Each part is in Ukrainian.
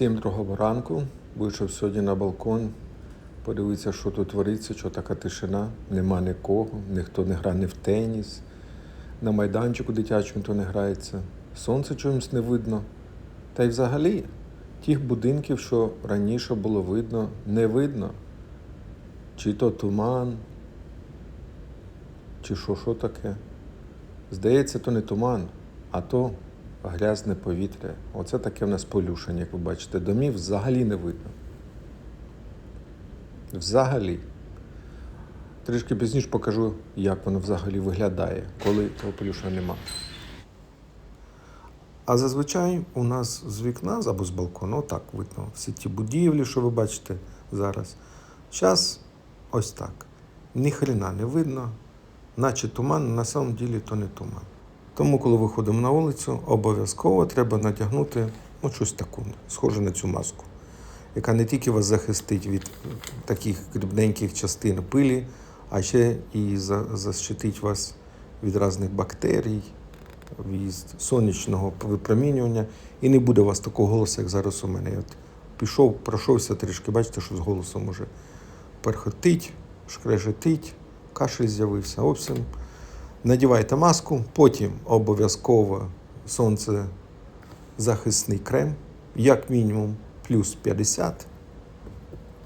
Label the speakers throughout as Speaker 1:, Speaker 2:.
Speaker 1: Всім другого ранку. Вийшов сьогодні на балкон. Подивитися, що тут твориться, що така тишина. Нема нікого, ніхто не грає ні в теніс, на майданчику дитячому ніхто не грається. Сонце чомусь не видно. Та й взагалі тих будинків, що раніше було видно, не видно. Чи то туман, чи що, що таке. Здається, то не туман, а то грязне повітря. Оце таке в нас полюшення, як ви бачите. Домів взагалі не видно. Взагалі. Трішки пізніше покажу, як воно взагалі виглядає, коли того полюшення нема. А зазвичай у нас з вікна або з балкону, отак видно всі ті будівлі, що ви бачите зараз. Зараз ось так. Ні хрена не видно, наче туман, на самом ділі то не туман. Тому, коли виходимо на вулицю, обов'язково треба надягнути ну, щось таку, схоже на цю маску, яка не тільки вас захистить від таких дрібненьких частин пилі, а ще і защитить вас від різних бактерій, від сонячного випромінювання. І не буде у вас такого голосу, як зараз у мене. От пішов, пройшовся трішки, бачите, що з голосом уже перхотить, шкрежетить, кашель з'явився. В общем, надівайте маску, потім обов'язково сонцезахисний крем, як мінімум плюс 50.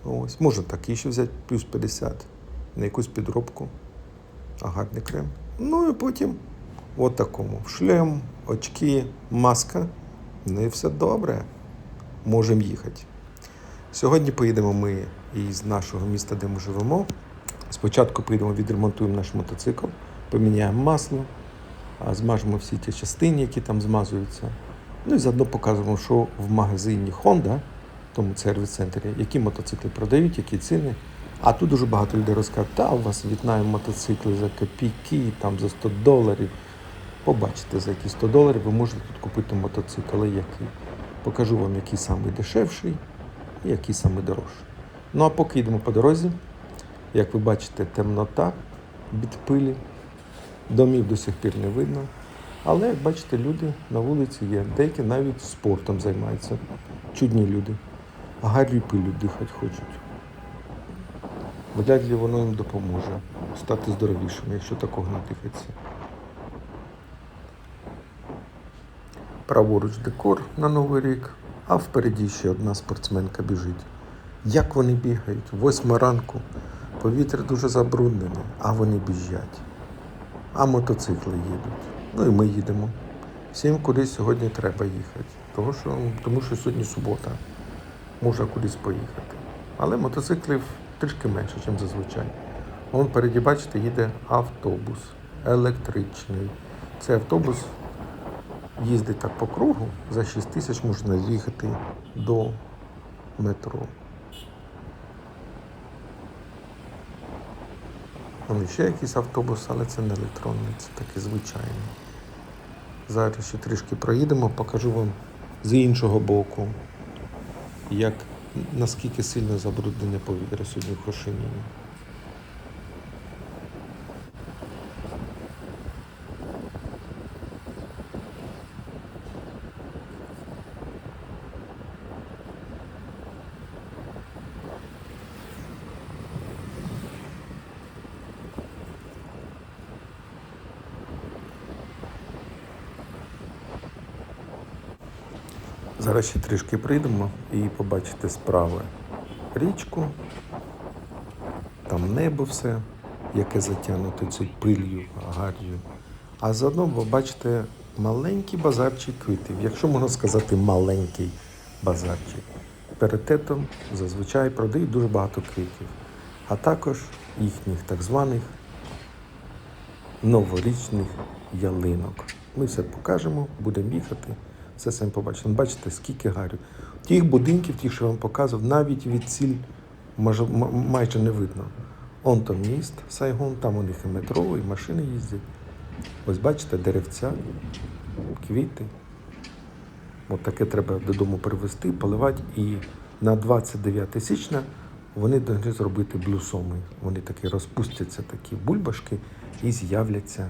Speaker 1: Ось, можна такий ще взяти, плюс 50, на якусь підробку, а гарний крем. Ну і потім от такому. Шлем, очки, маска. Ну і все добре. Можемо їхати. Сьогодні поїдемо ми із нашого міста, де ми живемо. Спочатку поїдемо, відремонтуємо наш мотоцикл, поміняємо масло, змажемо всі ті частини, які там змазуються. Ну і заодно покажемо, що в магазині Honda, в тому сервіс-центрі, які мотоцикли продають, які ціни. А тут дуже багато людей розкажуть, та у вас в мотоцикли за копійки, там за 100 доларів. Побачите, за які 100 доларів ви можете тут купити мотоцикл, який. Покажу вам, який самий дешевший і який самий дорожчий. Ну а поки йдемо по дорозі, як ви бачите, темнота від пилі, домів до сих пір не видно. Але, як бачите, люди на вулиці є. Деякі навіть спортом займаються. Чудні люди. А гарю пилю дихати хочуть. Вряд ли воно їм допоможе стати здоровішими, якщо такого не дихається. Праворуч декор на Новий рік, а впереді ще одна спортсменка біжить. Як вони бігають? Восьма ранку, повітря дуже забруднене, а вони біжать. А мотоцикли їдуть. Ну і ми їдемо. Всім кудись сьогодні треба їхати. Тому що, тому що сьогодні субота. Можна кудись поїхати. Але мотоциклів трішки менше, ніж зазвичай. Вон впереді, бачите, їде автобус електричний. Цей автобус їздить так по кругу, за 6 тисяч можна їхати до метро. Там ще якийсь автобус, але це не електронний, це такий звичайний. Зараз ще трішки проїдемо, покажу вам з іншого боку, як наскільки сильно забруднене повітря сьогодні в Хошиміні. Зараз ще трішки прийдемо і побачите справи річку, там небо все, яке затягнуте цією пилью, гар'ю. А заодно ви бачите маленький базарчик квітів, якщо можна сказати, маленький базарчик. Перед тетом зазвичай продають дуже багато квітів, а також їхніх так званих новорічних ялинок. Ми все покажемо, будемо їхати, все самі побачимо. Бачите, скільки гарю. Тих будинків, ті, що я вам показував, навіть від ціль майже не видно. Он там міст Сайгон, там у них і метро, і машини їздять. Ось бачите, деревця, квіти. От таке треба додому привезти, поливати. І на 29 січня вони повинні зробити блюсоми. Вони такі розпустяться, такі бульбашки, і з'являться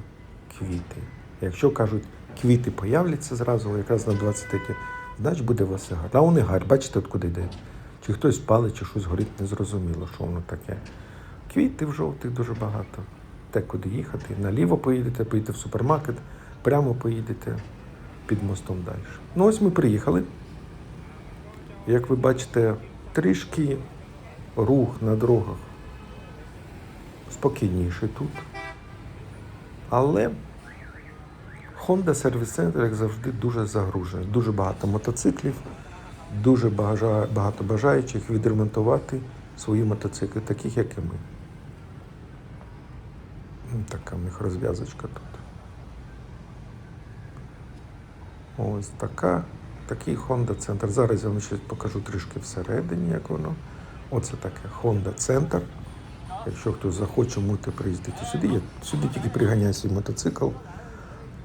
Speaker 1: квіти. Якщо кажуть, квіти появляться зразу, якраз на 23, значить буде у вас гарно. А вони гарь, бачите, от куди йде. Чи хтось палить, чи щось горить, незрозуміло, що воно таке. Квітів жовтих дуже багато. Те, куди їхати. Наліво поїдете, поїдете в супермаркет, прямо поїдете під мостом далі. Ну ось ми приїхали. Як ви бачите, трішки рух на дорогах спокійніший тут. Але Honda Center, як завжди, дуже загружений. Дуже багато мотоциклів, дуже багато бажаючих відремонтувати свої мотоцикли, таких, як і ми. Така в них розв'язочка тут. Ось така, такий Honda Центр. Зараз я вам ще покажу трішки всередині, як воно. Оце таке Honda Центр. Якщо хтось захоче, можете приїздити сюди. Я сюди тільки приганяю свій мотоцикл.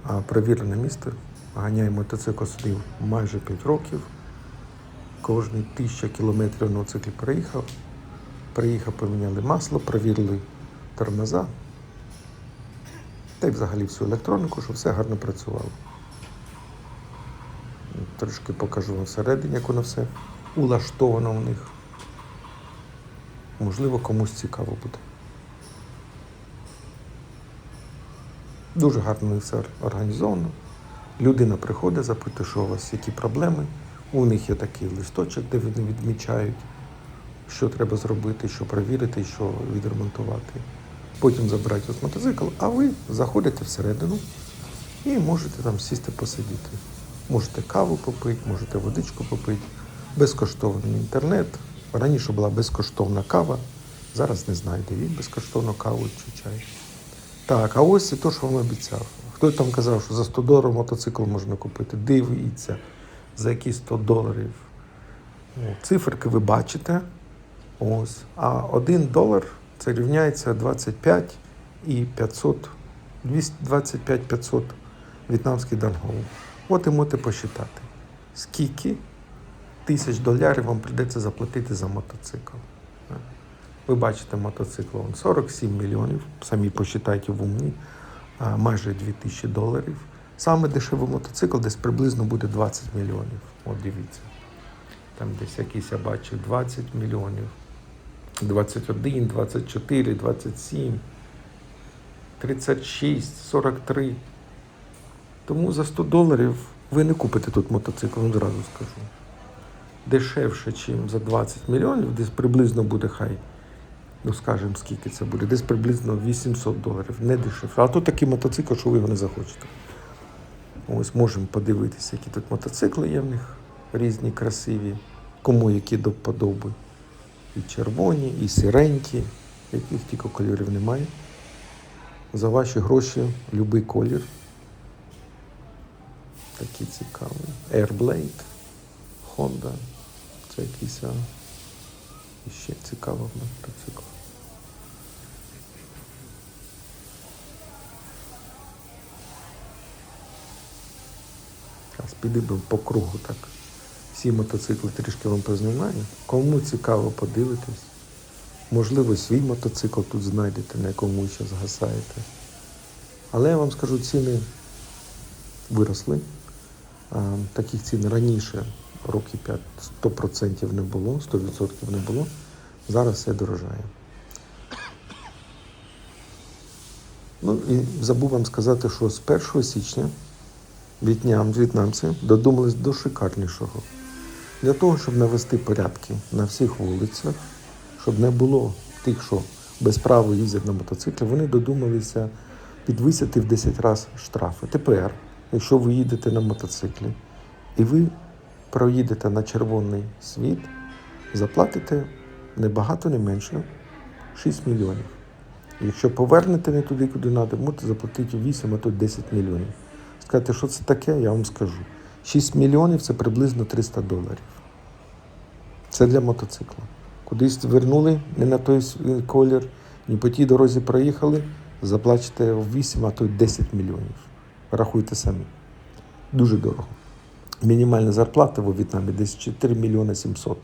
Speaker 1: А перевірене місто. Ганяю мотоцикл сюди майже 5 років. Кожні тисяча кілометрів на циклі проїхав. Приїхав, поміняли масло, перевірили тормоза. Та й взагалі всю електроніку, щоб все гарно працювало. Трошки покажу вам всередині, як воно все улаштовано у них. Можливо, комусь цікаво буде. Дуже гарно все організовано. Людина приходить, запитує, що у вас які проблеми. У них є такий листочок, де вони відмічають, що треба зробити, що перевірити, що відремонтувати. Потім забирають вас мотоцикл, а ви заходите всередину і можете там сісти посидіти. Можете каву попити, можете водичку попити, безкоштовний інтернет. Раніше була безкоштовна кава, зараз не знаю, де він безкоштовну каву чи чай. Так, а ось і те, що вам обіцяв. Хто там казав, що за 100 доларів мотоцикл можна купити. Дивіться, за які 100 доларів. Циферки ви бачите. Ось. А 1 долар це рівняється 25 і 500, 225 500 в'єтнамських дангов. От і можете посчитати, скільки тисяч доларів вам прийдеться заплатити за мотоцикл. Ви бачите мотоцикл он 47 мільйонів, самі посчитайте в умні, майже 2000 доларів. Саме дешевий мотоцикл десь приблизно буде 20 мільйонів. От дивіться. Там десь якийсь я бачив 20 мільйонів, 21, 24, 27, 36, 43. Тому за 100 доларів ви не купите тут мотоцикл, одразу скажу. Дешевше, ніж за 20 мільйонів, десь приблизно буде хай. Ну, скажемо, скільки це буде. Десь приблизно 800 доларів, не дешевше. А тут такий мотоцикл, що ви його не захочете. Ось можемо подивитися, які тут мотоцикли є в них різні, красиві, кому які до вподоби. І червоні, і сиренькі, яких тільки кольорів немає. За ваші гроші будь-який колір. Такий цікавий. Airblade, Honda. Це якийсь ще цікавий мотоцикл. Зараз підемо по кругу так. Всі мотоцикли трішки вам познімаю. Кому цікаво подивитись. Можливо, свій мотоцикл тут знайдете, на якому ви зараз гасаєте. Але я вам скажу, ціни виросли. Таких цін раніше, роки 5, 100% не було, 100% не було. Зараз все дорожає. Ну і забув вам сказати, що з 1 січня в'єтнам, в'єтнамці додумались до шикарнішого. Для того, щоб навести порядки на всіх вулицях, щоб не було тих, що без права їздять на мотоциклі, вони додумалися підвисити в 10 разів штрафи. Тепер, якщо ви їдете на мотоциклі і ви проїдете на червоний світ, заплатите не багато, не менше 6 мільйонів. Якщо повернете не туди, куди треба, можете заплатити 8, а то 10 мільйонів. Сказати, що це таке, я вам скажу. 6 мільйонів це приблизно 300 доларів. Це для мотоцикла. Кудись вернули, не на той колір, ні по тій дорозі проїхали, заплачете 8, а то й 10 мільйонів. Рахуйте самі. Дуже дорого. Мінімальна зарплата в В'єтнамі десь 4 мільйони 700.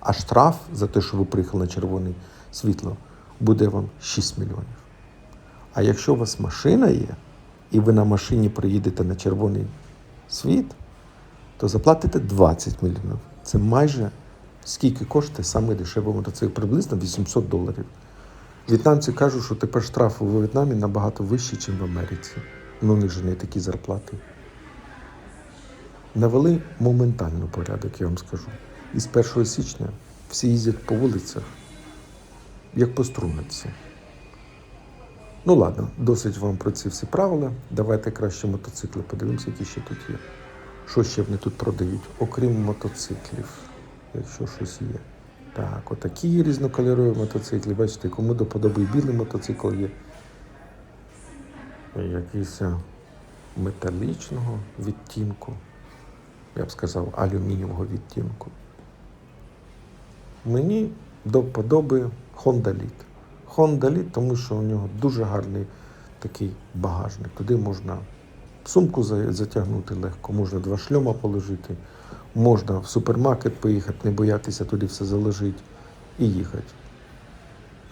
Speaker 1: А штраф за те, що ви приїхали на червоне світло, буде вам 6 мільйонів. А якщо у вас машина є, і ви на машині приїдете на червоний світ, то заплатите 20 мільйонів. Це майже скільки коштує саме дешевий мотоцикл? Приблизно 800 доларів. В'єтнамці кажуть, що тепер штрафи у В'єтнамі набагато вищі, ніж в Америці. Ну, них же не такі зарплати. Навели моментально порядок, я вам скажу. І з 1 січня всі їздять по вулицях, як по струнниці. Ну ладно, досить вам про ці всі правила. Давайте краще мотоцикли подивимося, які ще тут є. Що ще вони тут продають, окрім мотоциклів, якщо щось є. Так, отакі різнокольорові мотоцикли. Бачите, кому до подоби білий мотоцикл є. Якийсь е, металічного відтінку. Я б сказав, алюмінієвого відтінку. Мені до подоби Honda Lead. Honda Lead, тому що у нього дуже гарний такий багажник. Туди можна сумку затягнути легко, можна два шльома положити, можна в супермаркет поїхати, не боятися туди все заложити і їхати.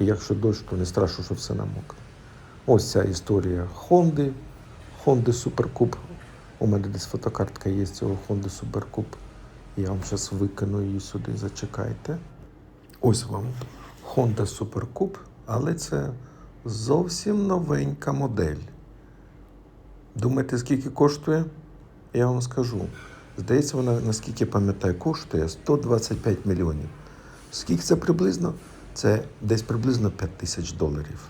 Speaker 1: І якщо дощ, то не страшно, що все намокне. Ось ця історія Honda Super Coupe. У мене десь фотокартка є з цього Honda Coupe. Я вам зараз викину її сюди, зачекайте. Ось вам Honda Coupe, але це зовсім новенька модель. Думаєте, скільки коштує? Я вам скажу. Здається, вона, наскільки пам'ятаю, коштує 125 мільйонів. Скільки це приблизно? Це десь приблизно 5 тисяч доларів.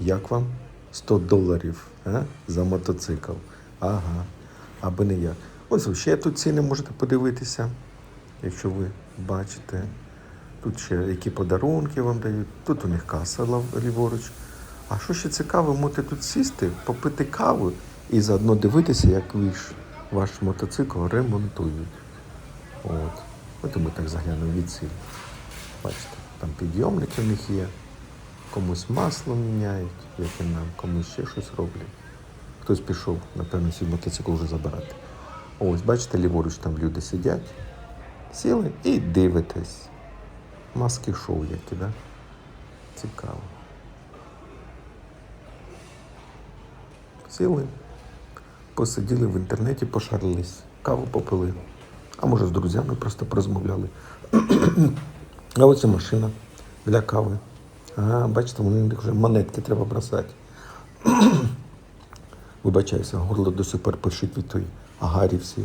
Speaker 1: Як вам? 100 доларів а? за мотоцикл. Ага, аби не як. Ось ще тут ціни можете подивитися, якщо ви бачите. Тут ще які подарунки вам дають. Тут у них каса ліворуч. А що ще цікаво, можете тут сісти, попити каву і заодно дивитися, як ваш, ваш мотоцикл ремонтують. От. От ми так заглянемо від ціль. Бачите, там підйомники в них є. Комусь масло міняють, як і нам, комусь ще щось роблять. Хтось пішов, напевно, свій мотоцикл вже забирати. Ось, бачите, ліворуч там люди сидять, сіли і дивитесь. Маски шоу які, да? Цікаво. Сіли, посиділи в інтернеті, пошарились, каву попили. А може з друзями просто порозмовляли. а і машина для кави. А, бачите, вони вже монетки треба бросати. Вибачаюся, горло до сих пор пишуть від той агарі всі.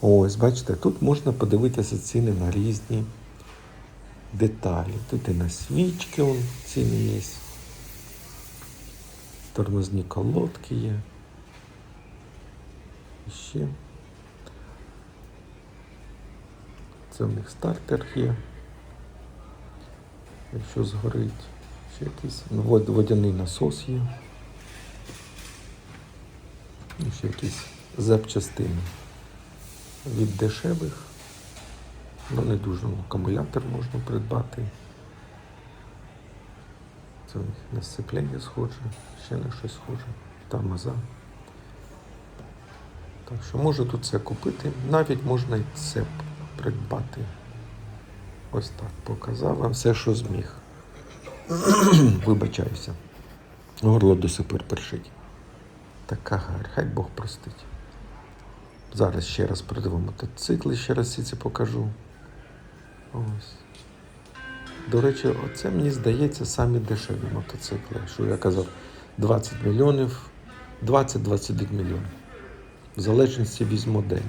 Speaker 1: Ось, бачите, тут можна подивитися ціни на різні деталі. Тут і на свічки он, ціни є. Тормозні колодки є. І ще. Це в них стартер є. Якщо згорить, ще якийсь ну, водяний насос є. І ще якісь запчастини від дешевих. Дуже ну, акумулятор можна придбати. Це на сцеплення схоже, ще на щось схоже. Тормоза. Так що можу тут це купити. Навіть можна і це придбати. Ось так показав вам все, що зміг. Вибачаюся. Горло до сих пор першить. Така гарь, хай Бог простить. Зараз ще раз пройдемо мотоцикли, ще раз всі це покажу. Ось. До речі, оце мені здається самі дешеві мотоцикли. Що я казав, 20 мільйонів, 20-21 мільйон. В залежності від моделі.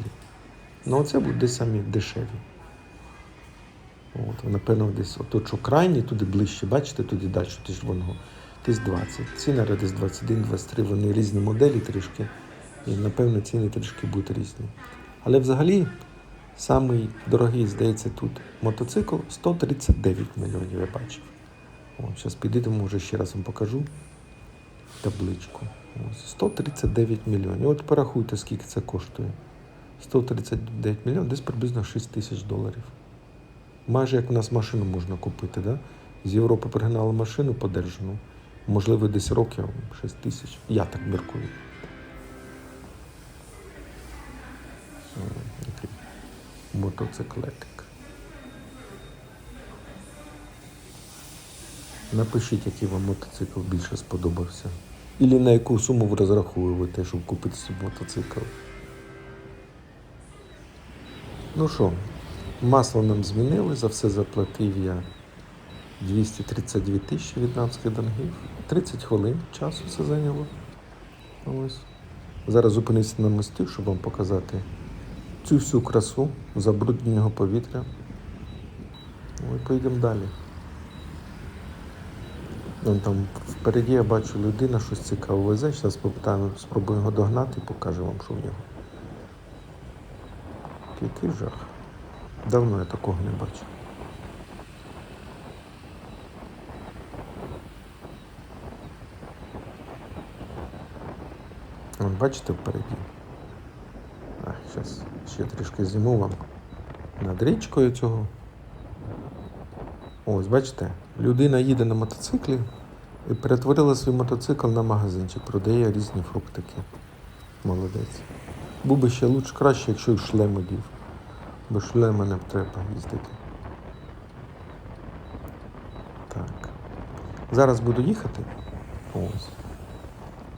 Speaker 1: Ну, оце будуть самі дешеві. От, напевно, десь отут, що крайні, туди ближче, бачите, туди далі, червоного, десь 20. Ціни десь 21-23, вони різні моделі трішки. І, напевно, ціни трішки будуть різні. Але взагалі, самий дорогий, здається, тут мотоцикл 139 мільйонів, я бачив. Зараз підійдемо, вже ще раз вам покажу табличку. Ось, 139 мільйонів. От порахуйте, скільки це коштує. 139 мільйонів, десь приблизно 6 тисяч доларів. Майже як у нас машину можна купити, да? З Європи пригнали машину подержану. Можливо, десь років 6 тисяч. Я так міркую. Мотоциклетик. Напишіть, який вам мотоцикл більше сподобався. Ілі на яку суму ви розраховуєте, щоб купити собі мотоцикл. Ну що, масло нам змінили, за все заплатив я 232 тисячі в'єтнамських донгів. 30 хвилин часу це зайняло. Ось. Зараз зупинюся на мості, щоб вам показати цю всю красу забрудненого повітря. Ну і поїдемо далі. Вон там впереді я бачу людина, щось цікаве везе. Зараз попитаємо, спробуємо його догнати і покажу вам, що в нього. Який жах. Давно я такого не бачив. Вон, бачите впереді? А, зараз ще трішки зніму вам над річкою цього. Ось, бачите, людина їде на мотоциклі і перетворила свій мотоцикл на магазинчик, продає різні фруктики. Молодець. Був би ще лучше краще, якщо й шлем одів. Бо шлема не треба їздити. Так. Зараз буду їхати. Ось.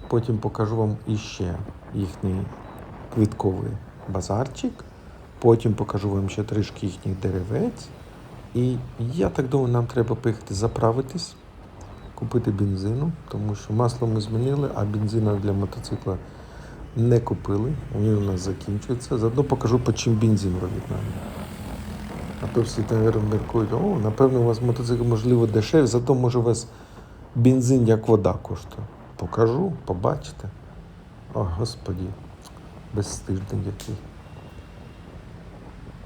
Speaker 1: Потім покажу вам іще їхній квітковий базарчик. Потім покажу вам ще трішки їхніх деревець. І я так думаю, нам треба поїхати заправитись, купити бензину, тому що масло ми змінили, а бензина для мотоцикла не купили. Він у нас закінчується. Заодно покажу, по чим бензин робить нам. А то всі наверное, міркують, о, напевно, у вас мотоцикл можливо дешевий, зато може у вас бензин як вода коштує. Покажу, побачите. О, господі, безстижний який.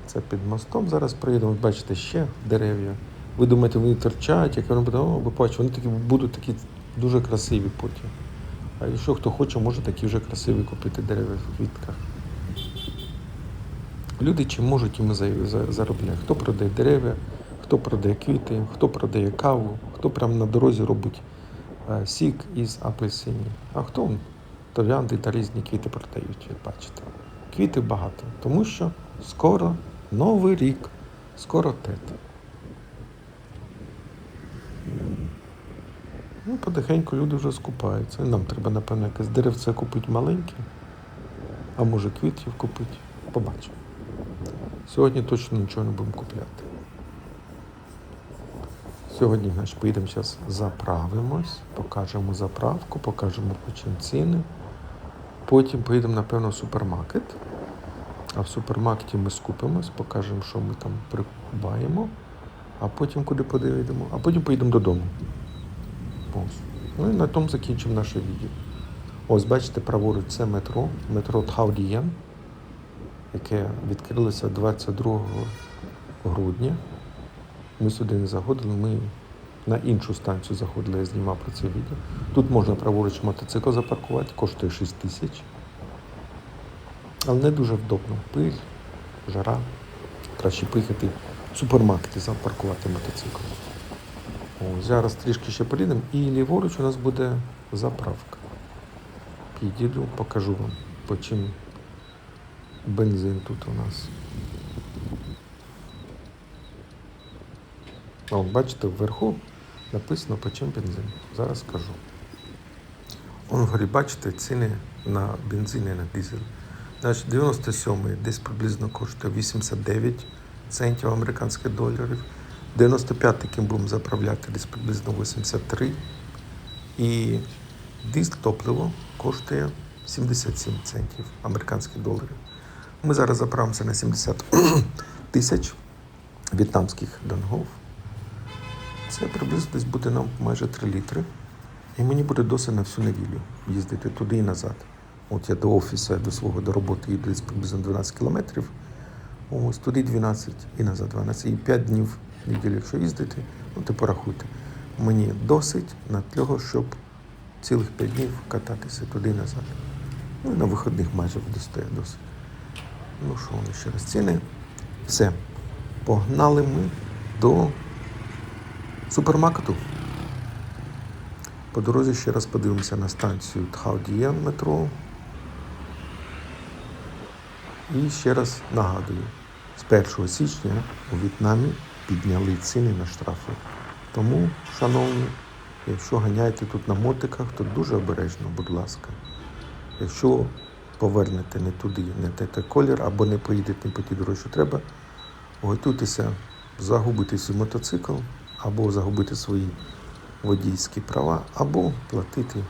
Speaker 1: Це під мостом зараз приїдемо. Бачите, ще дерев'я. Ви думаєте, вони торчать, як воно буде, о, ви бачите, вони такі будуть такі дуже красиві потім. А якщо хто хоче, може такі вже красиві купити дерева в квітках. Люди чим можуть, і ми за- за- заробляють. Хто продає дерева, хто продає квіти, хто продає каву, хто прямо на дорозі робить е, сік із апельсинів. А хто троянди та різні квіти продають, ви бачите. Квіти багато, тому що скоро Новий рік, скоро тет. Ну, потихеньку люди вже скупаються. Нам треба, напевно, якесь деревце купити маленьке, а може квітів купити. Побачимо. Сьогодні точно нічого не будемо купляти. Сьогодні, значить, поїдемо зараз заправимось, покажемо заправку, покажемо по чим ціни. Потім поїдемо, напевно, в супермаркет. А в супермаркеті ми скупимось, покажемо, що ми там придбаємо, а потім куди поїдемо, а потім поїдемо додому. Ось. Ну і на тому закінчимо наше відео. Ось, бачите, праворуч це метро, метро Тхаудієн, яке відкрилося 22 грудня. Ми сюди не заходили, ми на іншу станцію заходили, я знімав про це відео. Тут можна праворуч мотоцикл запаркувати, коштує 6 тисяч. Але не дуже вдобно. Пиль, жара. Краще поїхати в супермаркеті запаркувати мотоцикл. О, зараз трішки ще поїдемо і ліворуч у нас буде заправка. Підійду, покажу вам, по чим бензин тут у нас. О, бачите, вверху написано по чим бензин. Зараз скажу. Он вгорі, бачите, ціни на бензин і на дизель. Значить, 97-й десь приблизно коштує 89 центів американських доларів. 95-й, яким будемо заправляти, десь приблизно 83. І дизель топливо коштує 77 центів американських доларів. Ми зараз заправимося на 70 тисяч в'єтнамських донгов. Це приблизно десь буде нам майже 3 літри. І мені буде досить на всю неділю їздити туди і назад. От я до офісу, до свого до роботи їду десь приблизно 12 кілометрів. Ось туди 12 і назад 12. І 5 днів в неділю, якщо їздити, ну ти порахуйте. Мені досить на того, щоб цілих 5 днів кататися туди і назад. Ну і на виходних майже достає досить. Ну що вони ще раз ціни? Все. Погнали ми до супермаркету. По дорозі ще раз подивимося на станцію Тхаудієн метро. І ще раз нагадую, з 1 січня у В'єтнамі підняли ціни на штрафи. Тому, шановні, якщо ганяєте тут на мотиках, то дуже обережно, будь ласка. Якщо повернете не туди, не такий колір, або не поїдете по тій що треба, готуйтеся загубити свій мотоцикл, або загубити свої водійські права, або платити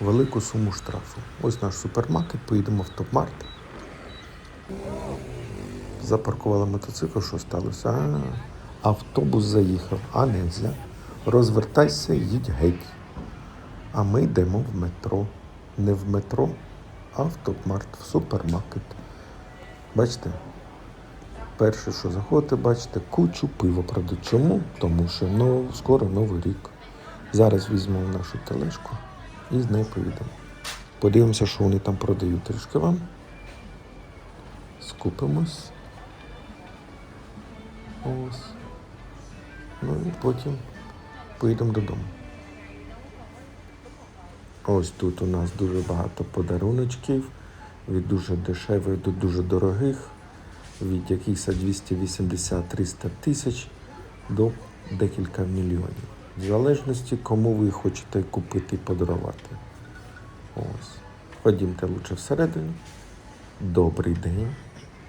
Speaker 1: велику суму штрафу. Ось наш супермаркет, поїдемо в топ-март. Запаркували мотоцикл, що сталося? А, автобус заїхав, а нельзя. Розвертайся, їдь геть. А ми йдемо в метро. Не в метро, а в топ-март, в супермаркет. Бачите? Перше, що заходите, бачите, кучу пива продають. Чому? Тому що ну, скоро Новий рік. Зараз візьмемо нашу тележку і з нею поїдемо. Подивимося, що вони там продають трішки вам. Скупимось. Ось. Ну і потім поїдемо додому. Ось тут у нас дуже багато подаруночків від дуже дешевих до дуже дорогих, від якихось 280-300 тисяч до декілька мільйонів. В залежності, кому ви хочете купити і подарувати. Ось. Ходімте лучше всередину. Добрий день.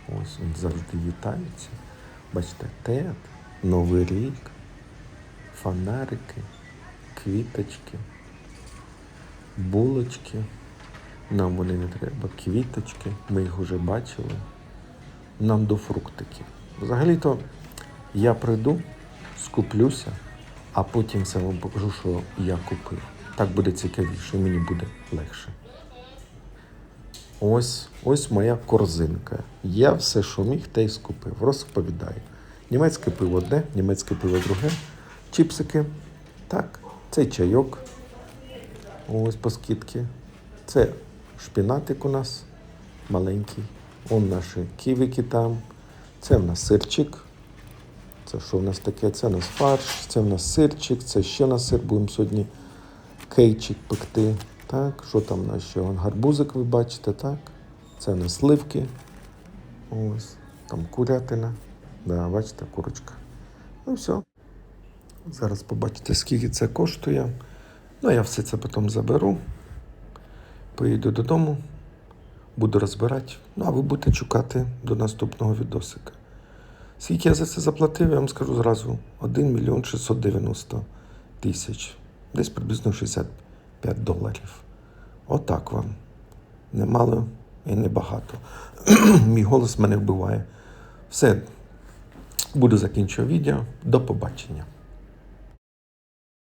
Speaker 1: Ось він завжди вітається. Бачите, тет, Новий рік, фонарики, квіточки, булочки. Нам вони не треба. Квіточки, ми їх вже бачили. Нам до фруктиків. Взагалі-то я прийду, скуплюся, а потім все вам покажу, що я купив. Так буде цікавіше, і мені буде легше. Ось, ось моя корзинка. Я все, що міг, те й скупив. Розповідаю. Німецьке пиво одне, німецьке пиво друге, чіпсики. Так, це чайок. Ось по скидки. Це шпінатик у нас маленький. Он наші ківики там. Це в нас сирчик. Це що в нас таке? Це в нас фарш, це в нас сирчик, це ще на сир будемо сьогодні кейчик пекти. Так, що там у нас ще? Вон гарбузик ви бачите, так? Це на сливки. Ось, там курятина. Да, бачите, курочка. Ну все. Зараз побачите, скільки це коштує. Ну, я все це потім заберу. Поїду додому, буду розбирати. Ну, а ви будете чекати до наступного відосика. Скільки я за це заплатив, я вам скажу зразу: 1 мільйон 690 тисяч. Десь приблизно 65 доларів. Отак вам. Немало і небагато. Мій голос мене вбиває. Все, буду закінчувати відео. До побачення.